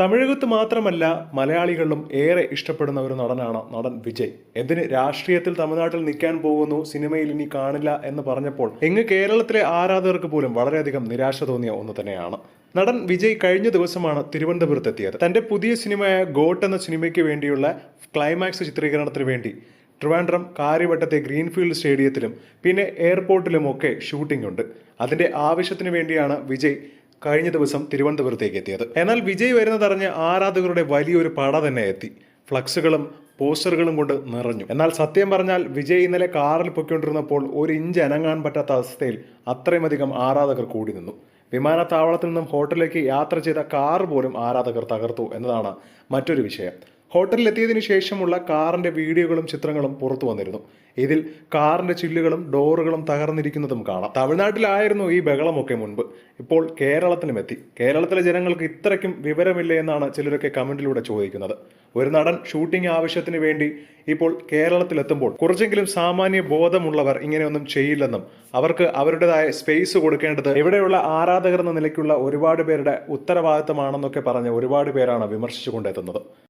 തമിഴകത്ത് മാത്രമല്ല മലയാളികളിലും ഏറെ ഇഷ്ടപ്പെടുന്ന ഒരു നടനാണ് നടൻ വിജയ്. എന്തിന് രാഷ്ട്രീയത്തിൽ തമിഴ്നാട്ടിൽ നിൽക്കാൻ പോകുന്നു സിനിമയിൽ ഇനി കാണില്ല എന്ന് പറഞ്ഞപ്പോൾ ഇങ്ങ് കേരളത്തിലെ ആരാധകർക്ക് പോലും വളരെയധികം നിരാശ തോന്നിയ ഒന്ന് തന്നെയാണ്. നടൻ വിജയ് കഴിഞ്ഞ ദിവസമാണ് തിരുവനന്തപുരത്ത് എത്തിയത് തന്റെ പുതിയ സിനിമയായ ഗോട്ട് എന്ന സിനിമയ്ക്ക് വേണ്ടിയുള്ള ക്ലൈമാക്സ് ചിത്രീകരണത്തിന് വേണ്ടി ട്രിവാൻഡ്രം കാര്യവട്ടത്തെ ഗ്രീൻഫീൽഡ് സ്റ്റേഡിയത്തിലും പിന്നെ എയർപോർട്ടിലുമൊക്കെ ഷൂട്ടിംഗ് ഉണ്ട്. അതിന്റെ ആവശ്യത്തിന് വേണ്ടിയാണ് വിജയ് കഴിഞ്ഞ ദിവസം തിരുവനന്തപുരത്തേക്ക് എത്തിയത്. എന്നാൽ വിജയ് വരുന്നതറിഞ്ഞ് ആരാധകരുടെ വലിയൊരു പട തന്നെ എത്തി. ഫ്ലക്സുകളും പോസ്റ്ററുകളും കൊണ്ട് നിറഞ്ഞു. എന്നാൽ സത്യം പറഞ്ഞാൽ വിജയ് ഇന്നലെ കാറിൽ പൊയ്ക്കൊണ്ടിരുന്നപ്പോൾ ഒരു ഇഞ്ച് അനങ്ങാൻ പറ്റാത്ത അവസ്ഥയിൽ അത്രയുമധികം ആരാധകർ കൂടി നിന്നു. വിമാനത്താവളത്തിൽ നിന്നും ഹോട്ടലിലേക്ക് യാത്ര ചെയ്ത കാർ പോലും ആരാധകർ തകർത്തു എന്നതാണ് മറ്റൊരു വിഷയം. ഹോട്ടലിലെത്തിയതിനു ശേഷമുള്ള കാറിന്റെ വീഡിയോകളും ചിത്രങ്ങളും പുറത്തു വന്നിരുന്നു. ഇതിൽ കാറിന്റെ ചില്ലുകളും ഡോറുകളും തകർന്നിരിക്കുന്നതും കാണാം. തമിഴ്നാട്ടിലായിരുന്നു ഈ ബഹളമൊക്കെ മുൻപ്. ഇപ്പോൾ കേരളത്തിലും എത്തി കേരളത്തിലെ ജനങ്ങൾക്ക് ഇത്രയ്ക്കും വിവരമില്ല എന്നാണ് ചിലരൊക്കെ കമന്റിലൂടെ ചോദിക്കുന്നത്. ഒരു നടൻ ഷൂട്ടിംഗ് ആവശ്യത്തിന് വേണ്ടി ഇപ്പോൾ കേരളത്തിലെത്തുമ്പോൾ കുറച്ചെങ്കിലും സാമാന്യ ബോധമുള്ളവർ ഇങ്ങനെയൊന്നും ചെയ്യില്ലെന്നും അവർക്ക് അവരുടേതായ സ്പേസ് കൊടുക്കേണ്ടത് ഇവിടെയുള്ള ആരാധകർ എന്ന നിലയ്ക്കുള്ള ഒരുപാട് പേരുടെ ഉത്തരവാദിത്തമാണെന്നൊക്കെ പറഞ്ഞ് ഒരുപാട് പേരാണ് വിമർശിച്ചുകൊണ്ടെത്തുന്നത്.